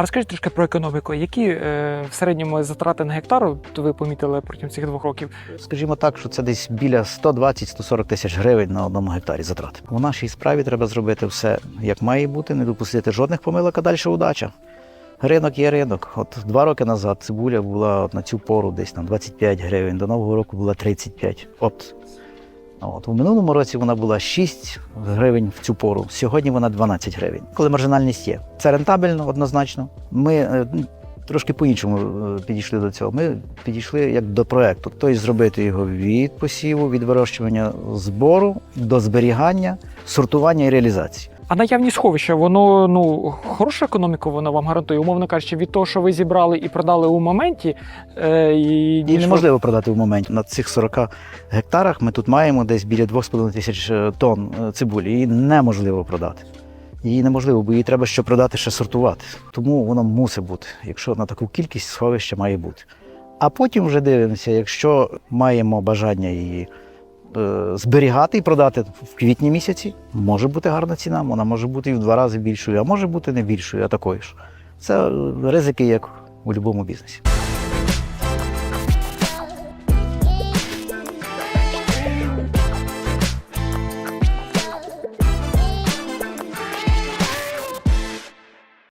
А розкажіть трошки про економіку. Які е, в середньому затрати на гектар ви помітили протягом цих двох років? Скажімо так, що це десь біля 120-140 тисяч гривень на одному гектарі затрат. У нашій справі треба зробити все як має бути, не допустити жодних помилок, а далі удача. Ринок є ринок. От два роки назад цибуля була от на цю пору десь на 25 гривень, до Нового року була 35. От. От. У минулому році вона була 6 гривень в цю пору, сьогодні вона 12 гривень. Коли маржинальність є. Це рентабельно, однозначно. Ми е, трошки по-іншому е, підійшли до цього. Ми підійшли як до проекту, тобто зробити його від посіву, від вирощування збору до зберігання, сортування і реалізації. А наявні сховища, воно ну хорошу економіку воно вам гарантує, умовно кажучи, від того, що ви зібрали і продали у моменті. Е, і, І ніж ви- неможливо продати в моменті. На цих 40 гектарах ми тут маємо десь біля 2,5 тисяч е, тонн е, цибулі. Її неможливо продати. Її неможливо, бо її треба ще продати, ще сортувати. Тому воно мусить бути, якщо на таку кількість сховища має бути. А потім вже дивимося, якщо маємо бажання її зберігати і продати в квітні місяці, може бути гарна ціна, вона може бути і в два рази більшою, а може бути не більшою, а такою ж. Це е, ризики, як у будь-якому бізнесі.